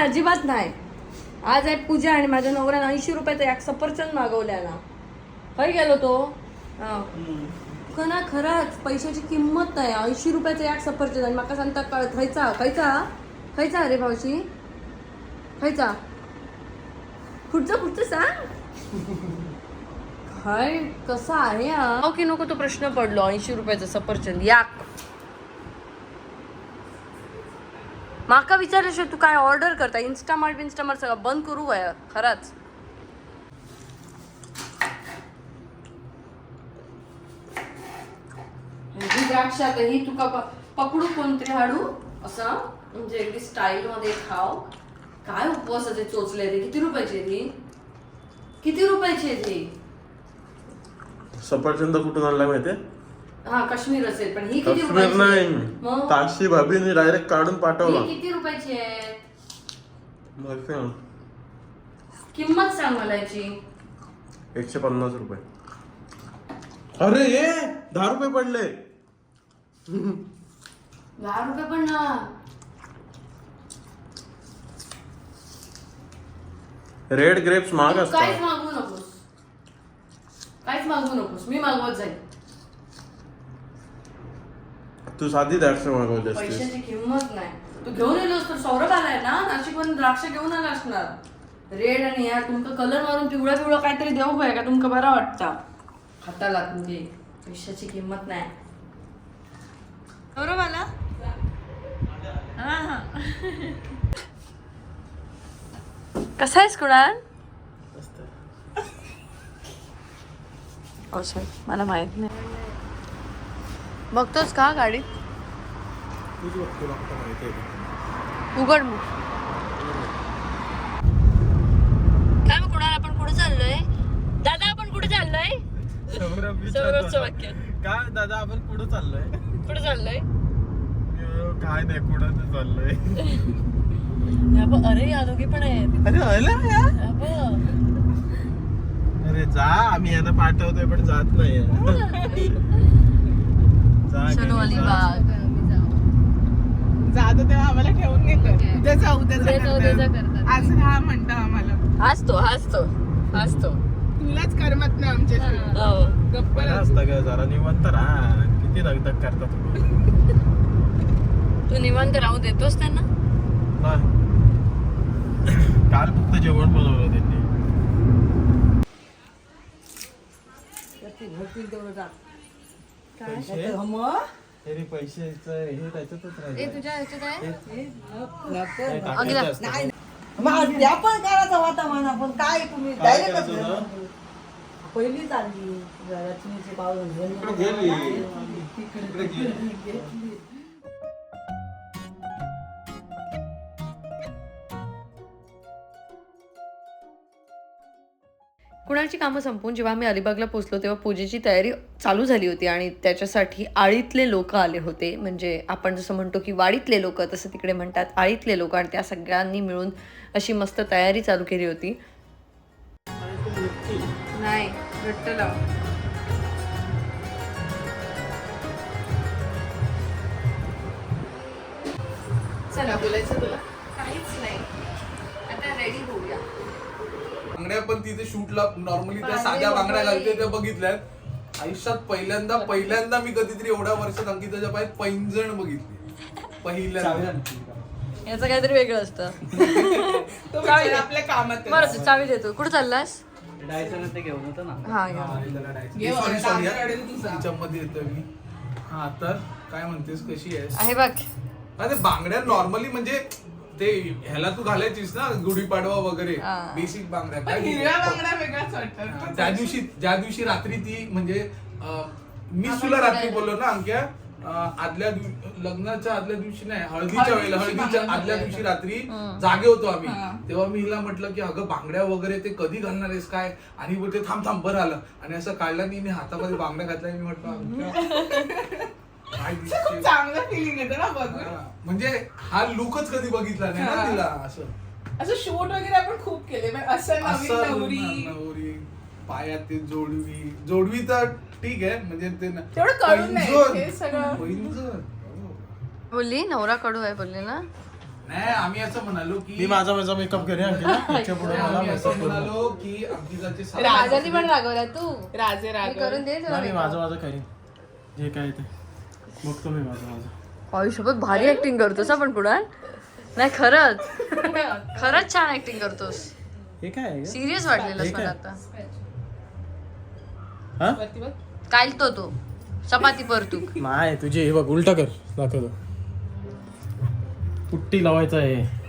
नाही अजिबात नाही. आज आहे पूजा आणि माझ्या नवऱ्यानं ऐंशी रुपयाचा एक सफरचंद मागवल्याला. खय गेलो तो? हा. का ना खरंच पैशाची किंमत नाही. ऐंशी रुपयाचा एक सफरचंद आणि म्हाका सांगता कळ खयचा? खयचा? खयचा रे भावशी खयचा? पुढचं पुढचं सांग. काय कसा आहे हा? हो की नको तो प्रश्न पडलो. ऐंशी रुपयाचा सफरचंद. याक माका विचारल्याशिवाय तू काय ऑर्डर करता? इन्स्टामार्ट बिन्स्टामार्ट सगळं बंद करू वया खरंच. ही द्राक्ष आता ही तुका पकडू कोणतरी हाडू? असं म्हणजे अगदी स्टाईल मध्ये खाव. काय उपवासाचे चोचले ते किती रुपयाची आहे ती किती रुपयाची आहे ती सफरचंद कुठून आणलाय माहितीये? हा काश्मीर असेल पण ही किती काश्मीर रुपयाची नाही? मग? ताशी भाभीने डायरेक्ट काढून पाठवला. ही किती रुपयाची आहे? मग? किंमत सांग मला याची. एकशे पन्नास रुपये. अरे ये दहा रुपये पडले. दहा रुपये पण ना रेड ग्रेप्स महाग तू काहीच असतात मागवू नकोस. काहीच मागवू नकोस. मी मागवत जाईल तू साधी द्राक्ष मागवली असतीस. पैशाची किंमत नाही. तू घेऊन येलोस तर सौरभ आलाय ना? नाशिक पण द्राक्ष घेऊन आला असणार. रेड आणि या तुमका कलर मारून पिवळा पिवळा काहीतरी देऊ पाहिजे का तुमका बरा वाटता? हाताला तुमची पैशाची किंमत नाही. सौरभ आला? हा हा. कसा आहेस कुणाल? मला माहीत नाही. बघतोस का गाडी उघड मग. काय मग कुणाला आपण कुठे चाललोय? दादा आपण कुठे चाललोय? सौरभचं वाक्य काय दादा आपण कुठं चाललोय? कुठे चाललोय? काय नाही कुठं चाललोय. या बघ, अरे या दोघी पण आहेत. अरे बघ. अरे जा आम्ही यांना पाठवतोय पण जात नाही चलो. अलिबाग. जातो तेव्हा आम्हाला ठेवून घेतो उद्या जाऊ उद्या करतात. आज हा म्हणतो आम्हाला. हसतो हसतो हसतो. तुलाच करमत नाही आमच्या हो. गप्प असतं ग जरा निवंत राहा. किती दगदग करता तुम्ही? तू निवांत राहू देतोस त्यांना? नाही. काल फक्त जेवण बनवलं त्यांनी. पैसे तरी पैशाचं हे त्याच्यातच राहिलं. हे टाकायचं. असतं. त्या पण करायचं होता म्हणा पण काय तुम्ही काय डायरेक्टच करायचं होतं? पहिली चालली लक्ष्मीची पाऊल गेली. इकडे गेली. कुणाची कामं संपून जेव्हा मी अलिबागला पोचलो तेव्हा पूजेची तयारी चालू झाली होती आणि त्याच्यासाठी आळीतले लोक आले होते. म्हणजे आपण जसं म्हणतो की वाडीतले लोक तसं तिकडे म्हणतात आळीतले लोक आणि त्या सगळ्यांनी मिळून अशी मस्त तयारी चालू केली होती. नाही चला बोलायचं तुला काहीच नाही आता रेडी होऊया बांगड्या पण तिथे शूटला नॉर्मली त्या साध्या बांगड्या घालते त्या बघितल्या आयुष्यात पहिल्यांदा पहिल्यांदा मी कधीतरी एवढ्या वर्षात अंकिताच्या पायात पैंजण बघितली. पहिल्यांदा. याचं काहीतरी वेगळं असतं. बिचारा आपल्या कामात बरं चावी देतो. कुठं चाललास? हा मी. हा तर काय म्हणतेस कशी आहे बघ. अरे बांगड्या नॉर्मली म्हणजे ते ह्याला तू घालायचीस ना गुढीपाडवा वगैरे. हा. बेसिक बांगड्या. पण काय हिरव्या बांगड्या वेगळ्याच वाटतात. त्या दिवशी ज्या दिवशी रात्री ती म्हणजे अं, मीच तुला रात्री बोललो ना अंक्या अं, आदल्या दिव- लग्नाच्या आदल्या दिवशी नाही हळदीच्या वेळेला हळदीच्या बांगड्या आदल्या. दिवशी रात्री जागे होतो आम्ही. हा. तेव्हा मी हिला म्हटलं की अगं बांगड्या वगैरे ते कधी घालणार आहेस काय? आणि बोलते थांब थांब बरं आलं. आणि असं काढलं नाही मी हातामध्ये बांगड्या घातल्या मी म्हटलं अंक्या, काय खूप चांगलं फिलिंग येतं ना बघून. हा. म्हणजे हा लुकच कधी बघितला नाही ना हा. तिला असं. असं शूट वगैरे आपण खूप केले पण असं नवीन असं नवरी. नवरी पायात ते जोडवी. जोडवी तर ठीक आहे म्हणजे ते न- तेवढं कळून नाही, पैंजण. हे सगळं- पैंजण. हो. बोलली नवरा कडू आहे बोलली ना? नाही आम्ही असं म्हणालो मी की माझा माझा मेकअप करेन पुढच्या पुढे मला आम्ही असं मेकअप करू म्हणालो की अंकिताचे सासू- राजाने पण रागवला तू. राजे मी राजे करून दे तुला नाही मी माझं माझं करीन. जे काय ते. बघतो मी माझं माझं. आयुष्यभर भारी ऍक्टिंग करतोस आपण कुणाल? नाही खरंच. खरंच छान ऍक्टिंग करतोस. हे काय आहे ग? सिरियस वाटलेलं हे मला काय? आता. हा? वरती बघ. काल तो. तो चपाती परतूक. नाही तुझी हे बघ उलटा कर. दाखवतो पुट्टी लावायचं आहे.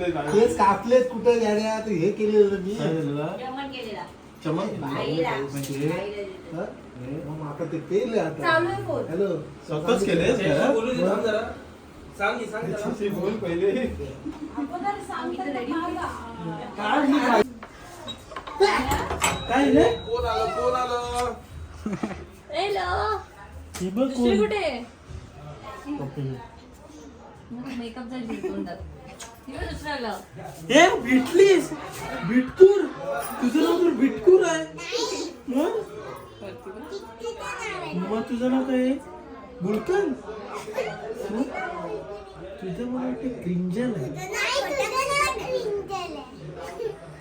केस कापलेत कुठं गाड्या? तू हे केलेलं मी. चमक हा? मग आता ते पेले आता. हॅलो. स्वतःच केले बोल पहिले. काय रे कोण आलं कोण आलं. ही बघ कोण? कुठे? ओके. मेकअप झाली तोंडात हे भेटलीस बिटकूर? तुझं नाव तर बिटकूर आहे. मग? मग तुझं नाव काय आहे? बुलकन तुझं मला वाटतं क्रिंजल आहे.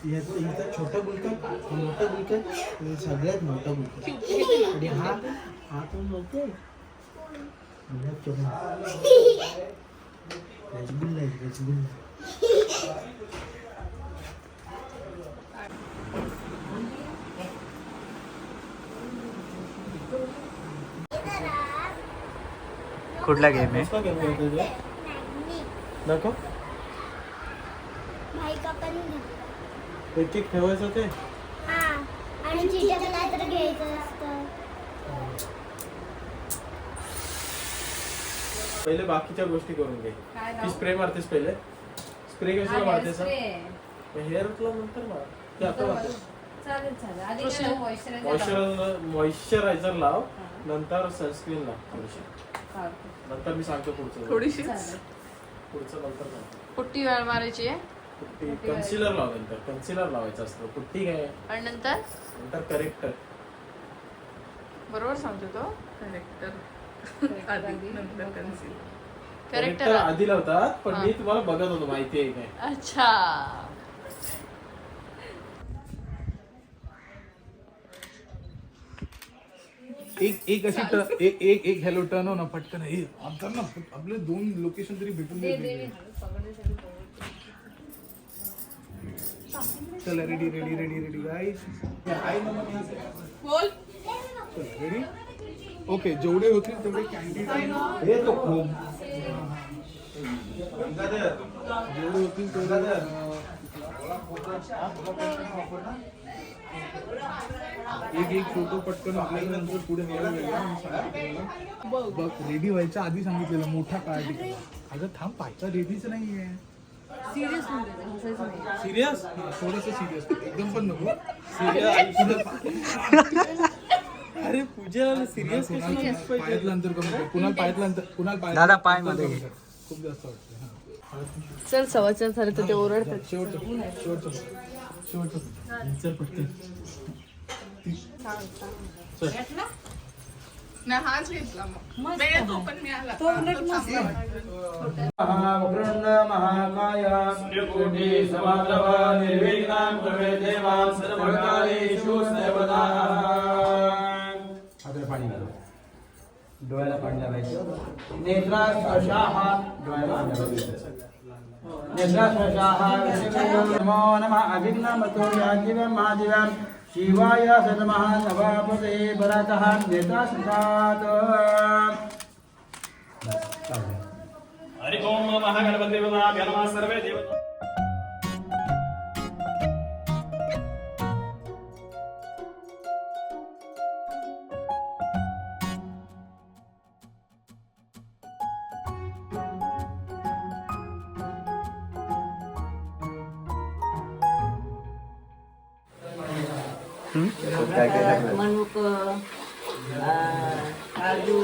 इथं छोटा बुलकन मोठा बुलकन सगळ्यात मोठा बुलकन आणि हा हा तो बोलते गुलाबजामुन रसगुल्ला आहे रसगुल्ला. कुठला गेम आहे? दाखव एक एक ठेवायचं ते? हा आणि घ्यायचं असतं पहिले बाकीच्या गोष्टी करून घे. ती स्प्रे मारतेस पहिले. स्प्रे कशाला मारतेस हेअरला नंतर मार. ते आता मारतेस मॉइश्चरायझर मॉइश्चरायझर लाव. नंतर सनस्क्रीन लाव थोडीशी. नंतर मी सांगतो पुढचं. थोडीशी. पुढचं नंतर सांगतो. पुट्टी वेळ मारायची आहे? पुट्टी कन्सिलर लाव नंतर. कन्सिलर लावायचं असतं. पुट्टी काय? आणि नंतर? नंतर करेक्टर बरोबर सांगतो तो? करेक्टर आधी नंतर कन्सील करेक्टर आधी लावतात पण मी तुम्हाला बघत होतो माहिती आहे काय अच्छा. एक एक अशी ट- एक एक एक हॅलो टर्न हो ना पटकन. हे आमचं ना आपले दोन लोकेशन तरी भेटून गेले. चला ready ready ready ready guys बोल. रेडी ओके जेवढे होतील तेवढे कॅन्टीन हे तो खूप जेवढे होतील तेवढे अं, एक एक फोटो पटकन आपल्याला नंतर पुढे. बघ रेडी व्हायच्या आधी सांगितलेलं मोठा काळ अगं थांब पायचा रेडीच नाहीये. सिरियस नाही. सिरियस थोडस सिरियस एकदम पण नको. अरे पूजेला सिरियस पायातलं अंतर कमी कुणाल पायातलं अंतर कुणाल पायातलं दादा, पायमध्ये. खूप जास्त वाटतं. चल सवाचल झालं तर ते ओरडतात चल. पटकन महावृंद महाकाय सूर्यकोटी समाप्रभा निर्विघ्नं कुर्वे देवां सर्वकार्येषु सर्वदा. डोळ्याला पाणी लावायचं नेत्रा हा डोळ्याला पाणी लावायचं नमो नमः. अभिन्नमतो यादिवं महादिवं शिवाय सतमः नवापते परातः हरि ओम महागणपति नमः सर्वे देवता मनुक काजू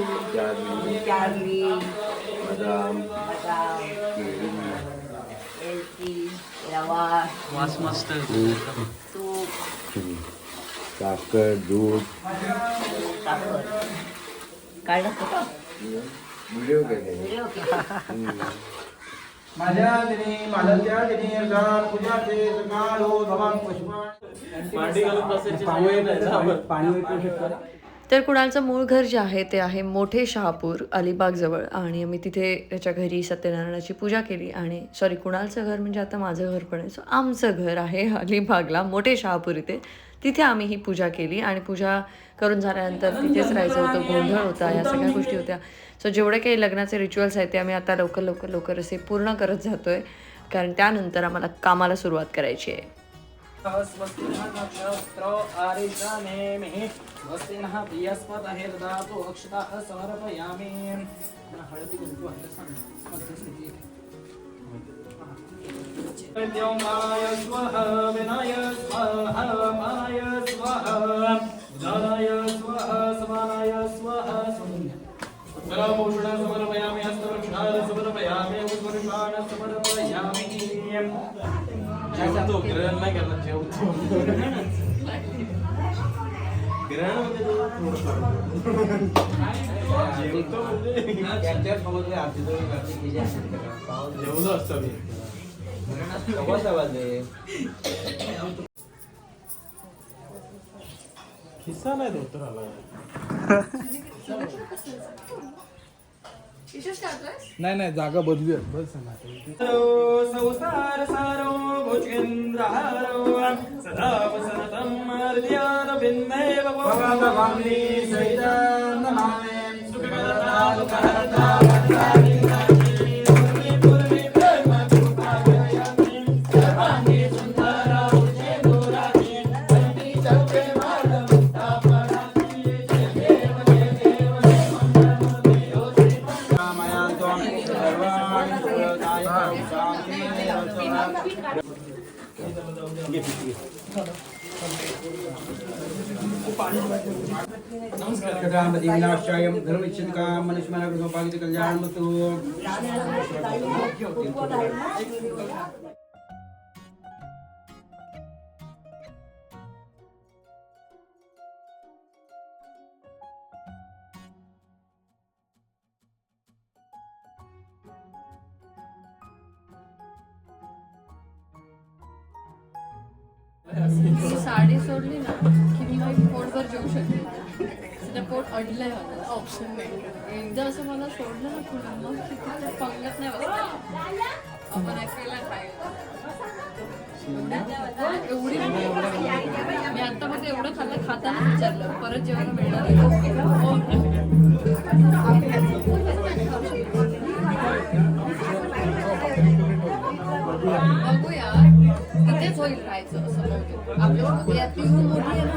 चारली बदाम एलची रवा वास मस्त तूप साखर दूध साखर काढलं का व्हिडिओ केले व्हिडिओ केला माझ्या दिनी मालत्या दिनी अर्धात पूजाचे सकाळो भवान पुष्पा तर? कुणालचं मूळ घर जे आहे ते आहे मोठे शहापूर अलिबागजवळ. आणि आम्ही तिथे त्याच्या घरी सत्यनारायणाची पूजा केली. आणि सॉरी कुणालचं घर म्हणजे आता माझं घर पण आहे. सो आमचं घर आहे अलिबागला मोठे शहापूर इथे. तिथे आम्ही ही पूजा केली. आणि पूजा करून झाल्यानंतर तिथेच राहायचं होतं. गोंधळ होता या सगळ्या गोष्टी होत्या. सो जेवढे काही लग्नाचे रिच्युअल्स आहेत ते आम्ही आता लवकर लवकर लवकर असे पूर्ण करत जातोय. कारण त्यानंतर आम्हाला कामाला सुरुवात करायची आहे. नक्षत्रो आरिजानेमिः स्वस्तिनः बृहस्पतिः ददातु अक्षताः समर्पयामि। हळदी कुंकू हळदी द्यौमाय स्वः विनाय स्वः माय स्वः उदाराय स्वः समानाय स्वः उत्तराभूषणं समर्पयामि हस्तवृक्षान् समर्पयामि उत्पुरुषान् समर्पयामि जेवतो ग्रहण नाही करणार जेवतो ग्रहण म्हणजे. जेवतो म्हणजे जेवलो असतो मी खिस्सा नाही धोतर आला नाही नाही जागा बदलूया. बस. ना संसार सारो भुजेन्द्रहारो सदा वसनतं हृदयारविन्देव भवामि सहितं नमामि। कटामदीनाश्रयं धर्मचिन्तां मनुष्यमानकृतोपागित कल्याणमतु ती साडी सोडली ना की मी मग पोटभर जेवू शकते. त्या पोट अडलंय माझं ऑप्शन नाही. एकदा असं मला सोडलं ना पुढे मग तिथे पंगत नाही बसत आपण ऐकायला पाहिजे. एवढी मी आता मग एवढं खाल्लं खाताना विचारलं. परत जेवायला मिळणार आहे? हो. बघूया. इथेच होईल राहायचं असं बहुतेक. आपल्यासोबत या ती रूम मोठी आहे ना.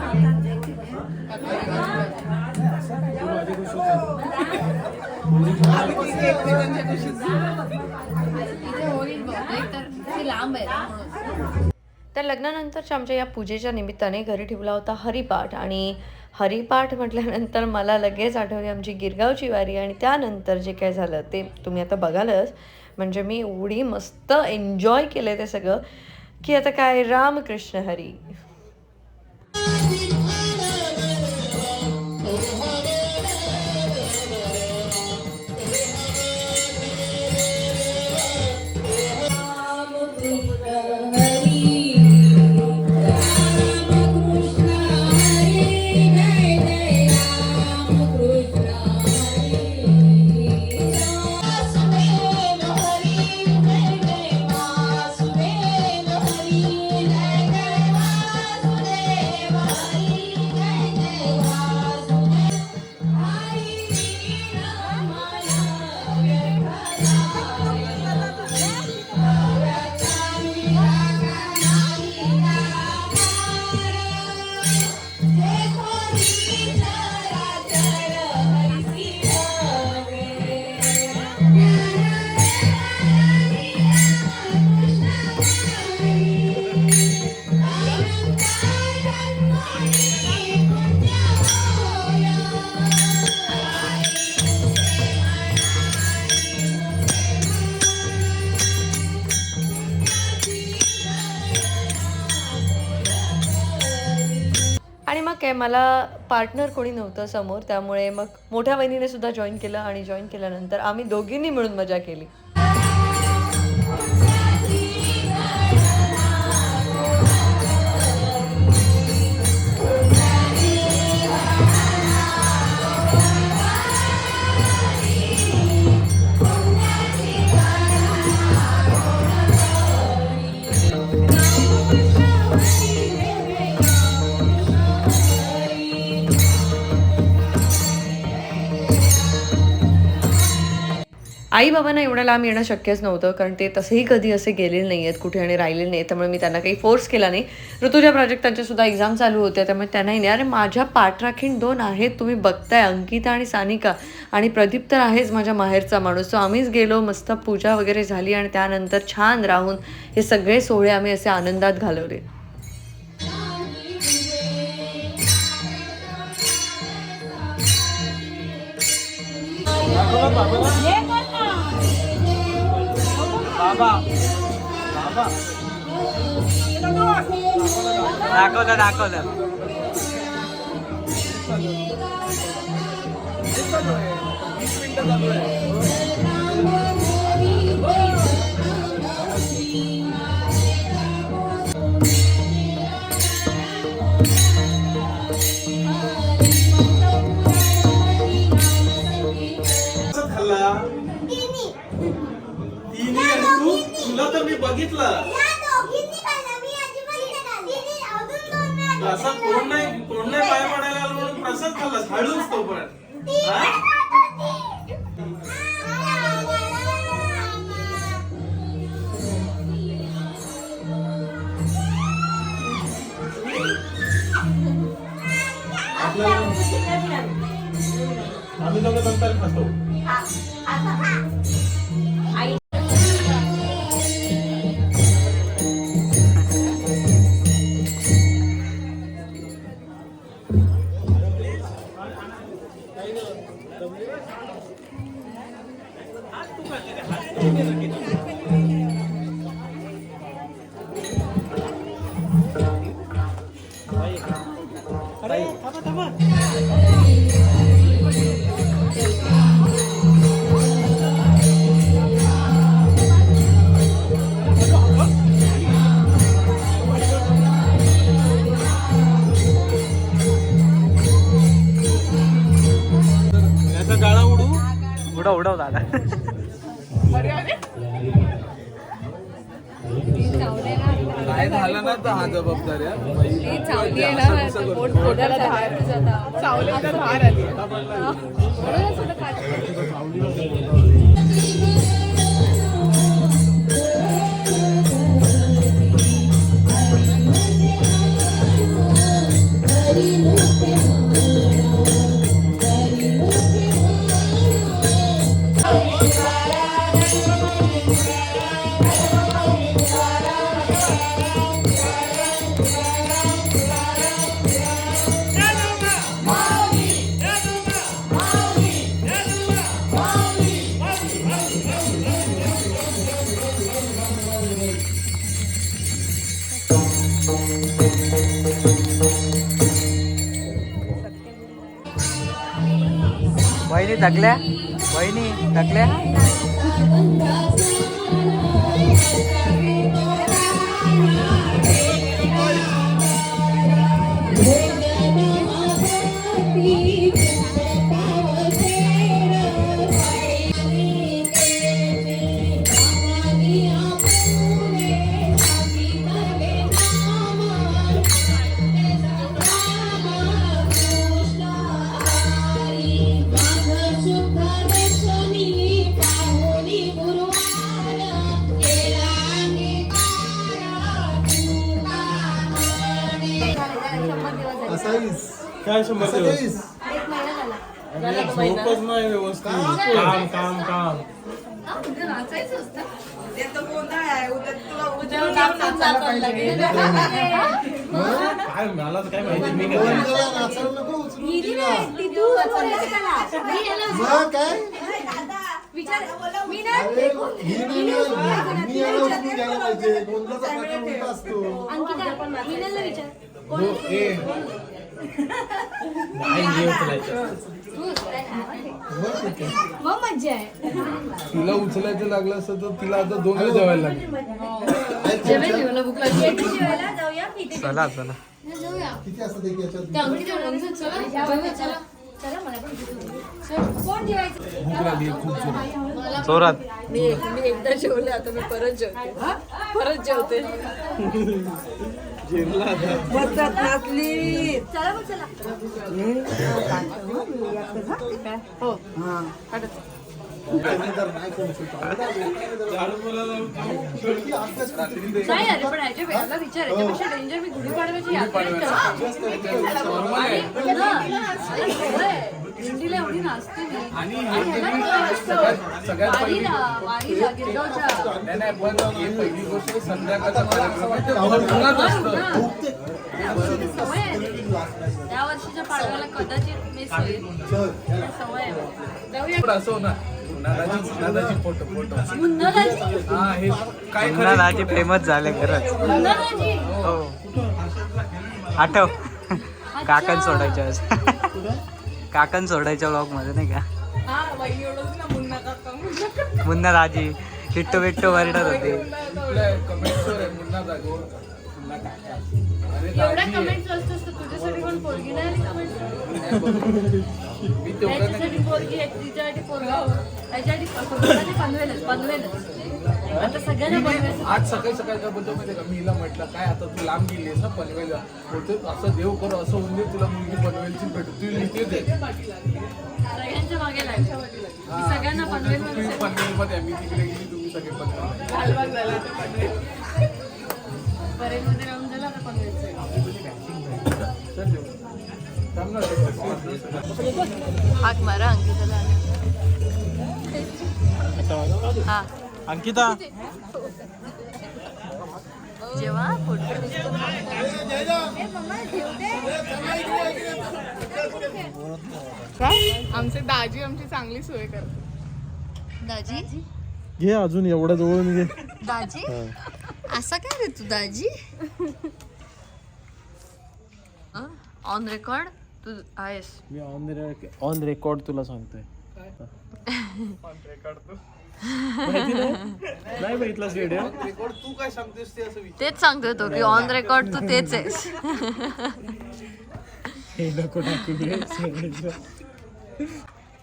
तर लग्नानंतरच्या आमच्या या पूजेच्या निमित्ताने घरी ठेवला होता हरिपाठ. आणि हरिपाठ म्हटल्यानंतर मला लगेच आठवली आमची गिरगावची वारी आणि त्यानंतर जे काय झालं ते तुम्ही आता बघालच. म्हणजे मी एवढी मस्त एन्जॉय केलं ते सगळं. की आता काय? रामकृष्ण हरी. मला पार्टनर कोणी नव्हतं समोर त्यामुळे मग मोठ्या बहिणीने सुद्धा जॉईन केलं आणि जॉईन केल्यानंतर आम्ही दोघींनी मिळून मजा केली. आई बाबांना एवढ्या लांब येणं शक्यच नव्हतं कारण ते तसेही कधी असे गेलेले नाही आहेत कुठे आणि राहिलेले नाही त्यामुळे मी त्यांना काही फोर्स केला नाही. ऋतुजा प्रोजेक्ट सुद्धा एक्झाम चालू होत्या त्यामुळे त्यांनाही नाही. अरे माझ्या पाठराखीण दोन आहेत तुम्ही बघताय अंकिता आणि सानिका. आणि प्रदीप तर आहेच माझ्या माहेरचा माणूस. सो आम्हीच गेलो मस्त पूजा वगैरे झाली आणि त्यानंतर छान राहून हे सगळे सोहळे आम्ही असे आनंदात घालवले. দাদা ডাকো দা Thank you. बघितलं. असं कोण नाही कोण नाही पाय पडायला आलो म्हणून प्रसाद खाल्लास हळूच तो पण हा? याचा तर हा जबाबदारी चावले टाकल्या वहिनी टाकल्या नाचायला पाहिजे. काय मला तर काय माहिती मी काय मग काय? विचार. मी ही नाही मिळाली. मी याला उचलून घ्यायला पाहिजे. गोंधळाचा प्रकार उलटा असतो. हो, ए, नाही घे उचलायचं. मग मज्जा आहे. तिला उचलायचं लागलं असतं तर तिला आता दोन वेळा जेवायला लागेल. जेवेल मला भूक लागली. जेवायला जाऊया. तिथे चला चला जाऊया. किती असं ते याच्यात? त्या अंगठी जेवण चला जाऊया चला. चला मला पण भूक लागली. चल, कोण जेवायचं? भूक लागली खूप जोरात. जोरात. मी एक- मी एकदा जेवले आता मी परत जेवते. परत जेवते. बसतात नाचली चला मग चला. नाही अरे पण ह्याच्या वेळेला विचार याच्यापेक्षा डेंजर मी गुढीपाडव्याची यात्रा दिंडीला एवढी नाचते मी. आणि आणि हे ह्याला तरी काय असतं? सगळ्यात सगळ्यात पहिली वारीला वारीला गिरगावच्या नाही नाही पण हे पहिली गोष्ट संध्याकाळचा कार्यक्रम आहे ते भरपूरच असतं सवय आहे. त्या वर्षीच्या पाडव्याला कदाचित मिस होईल. सवय आहे. जाऊया. पण असं हो ना. Nanaji Nanaji photo photo. मुन्नादाजी हा हे काय पुन्हा खरं दाजी फेमस झाले खरंच. हो. आठव. काकण सोडायच्या वेळेस. काकण सोडायच्या ब्लॉगमध्ये नाही का? हा मुन्ना दाजी हिट्टू बिट्टू वरडत होते. मी तेवढं आता सगळ्यांना बनवायचं. आज सकाळी सकाळी काय बोलतो माहिती का? मी हिला म्हटलं काय आता तू लांब गेलीस ना पनवेलला? बोलतो असं देव करो असं होऊन दे तुला मुलगी पनवेलची भेटू तू लिहितेच आहे. सगळ्यांच्या मागे लागलं मी सगळ्यांना पनवेल तुम्ही पनवेलमध्ये आहे, मी तिकडे गेली तुम्ही सगळे पनवेल. झाला पनवेल. हाक मारा अंकिताला हा. अंकिता? जेव्हा फोटो दिसतो आमचे दाजी आमची चांगली सोय करतात. दाजी? घे अजून एवढ्या जवळून घे. दाजी? असा काय रे तू दाजी? ऑन रेकॉर्ड तू आहेस मी ऑन ऑन रेकॉर्ड तुला सांगतोय. माहिती नाही? नाही बघितलास व्हिडिओ रेकॉर्ड तू काय सांगतेस ते असं विचार. तेच सांगतोय तो की ऑन रेकॉर्ड तू तेच आहेस. हे नको टाकू.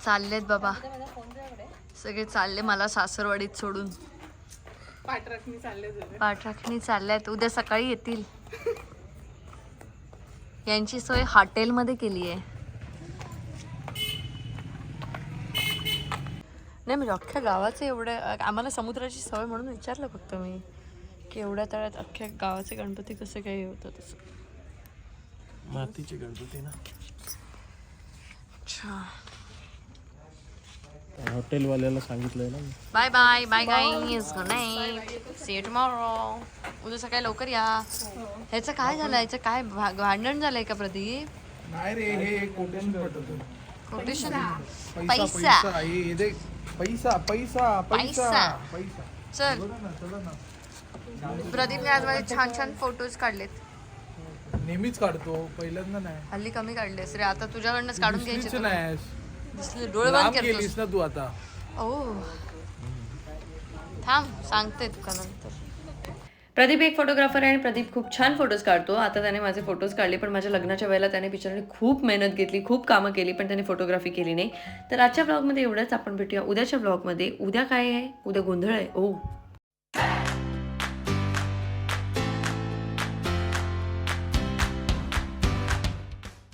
चाललेत बाबा. सगळे चालले मला सासरवाडीत सोडून. पाठराखणी चालले पाठराखणी चालल्यात. उद्या सकाळी येतील. यांची सोय हॉटेलमध्ये केली आहे नाही म्हणजे अख्ख्या गावाचे एवढे आम्हाला समुद्राची सवय म्हणून विचारलं फक्त मी की एवढ्या तळ्यात अख्ख्या गावाचे गणपती कसे काही होतं तसं. मातीचे गणपती ना. अच्छा. हॉटेलवाल्याला सांगितलंय ना. Bye bye bye guys good night. See you tomorrow उद्या सकाळी लवकर या. ह्याचं काय झालं? ह्याचं काय भांडण झालंय का प्रदीप? नाही रे हे कोटेशन कोटेशन? पैसा पैसा. पैसा पैसा चल. चला ना चला ना. प्रदीपने आज माझे छान छान फोटोज काढलेत. नेहमीच काढतो पहिल्यांदा नाही. हल्ली कमी काढलेस रे आता तुझ्याकडनंच काढून दिसलीच घ्यायचे नाही दिसले डोळे बंद करतोस. गेलीस ना तू आता. ओ. थांब सांगते तुका नंतर. प्रदीप एक फोटोग्राफर आहे आणि प्रदीप खूप छान फोटोज काढतो. आता त्याने माझे फोटोज काढले पण माझ्या लग्नाच्या वेळेला त्याने पिक्चरने खूप मेहनत घेतली खूप कामं केली पण त्याने फोटोग्राफी केली नाही. तर आजच्या ब्लॉगमध्ये एवढंच. आपण भेटूया उद्याच्या ब्लॉगमध्ये उद्या काय आहे? उद्या गोंधळ आहे. ओ